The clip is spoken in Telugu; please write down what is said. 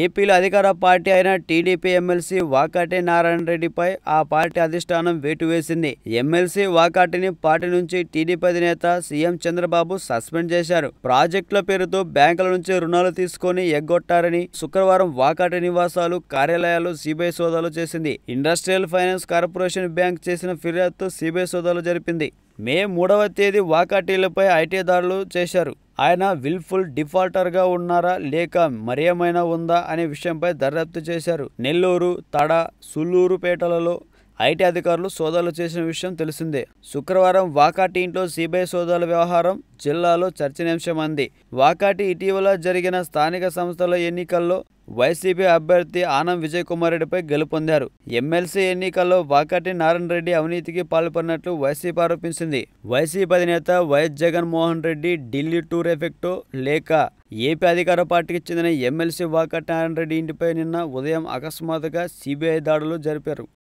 ఏపీలో అధికార పార్టీ అయిన టీడీపీ ఎమ్మెల్సీ వాకాటి నారాయణ రెడ్డిపై ఆ పార్టీ అధిష్టానం వేటు వేసింది. ఎమ్మెల్సీ వాకాటిని పార్టీ నుంచి టీడీపీ అధినేత సీఎం చంద్రబాబు సస్పెండ్ చేశారు. ప్రాజెక్టుల పేరుతో బ్యాంకుల నుంచి రుణాలు తీసుకొని ఎగ్గొట్టారని శుక్రవారం వాకాటి నివాసాలు కార్యాలయాలు సిబిఐ సోదాలు చేసింది. ఇండస్ట్రియల్ ఫైనాన్స్ కార్పొరేషన్ బ్యాంక్ చేసిన ఫిర్యాదుతో సిబిఐ సోదాలు జరిపింది. మే మూడవ తేదీ వాకాటీలపై ఐటీ దాడులు చేశారు. ఆయన విల్ఫుల్ డిఫాల్టర్గా ఉన్నారా లేక మరేమైనా ఉందా అనే విషయంపై దర్యాప్తు చేశారు. నెల్లూరు తడ సుల్లూరుపేటలలో ఐటీ అధికారులు సోదాలు చేసిన విషయం తెలిసిందే. శుక్రవారం వాకాటి ఇంట్లో సిబిఐ సోదాల వ్యవహారం జిల్లాలో చర్చనీయాంశమైంది వాకాటి ఇటీవల జరిగిన స్థానిక సంస్థల ఎన్నికల్లో వైసీపీ అభ్యర్థి ఆనం విజయ్ కుమార్ రెడ్డిపై గెలుపొందారు ఎమ్మెల్సీ ఎన్నికల్లో వాకాటి నారాయణ రెడ్డి అవినీతికి పాల్పడినట్లు వైసీపీ ఆరోపించింది. వైసీపీ అధినేత వైఎస్ జగన్మోహన్ రెడ్డి ఢిల్లీ టూర్ ఎఫెక్టో లేక ఏపీ అధికార పార్టీకి చెందిన ఎమ్మెల్సీ వాకాటి నారాయణ రెడ్డి ఇంటిపై నిన్న ఉదయం అకస్మాత్తుగా సిబిఐ దాడులు జరిపారు.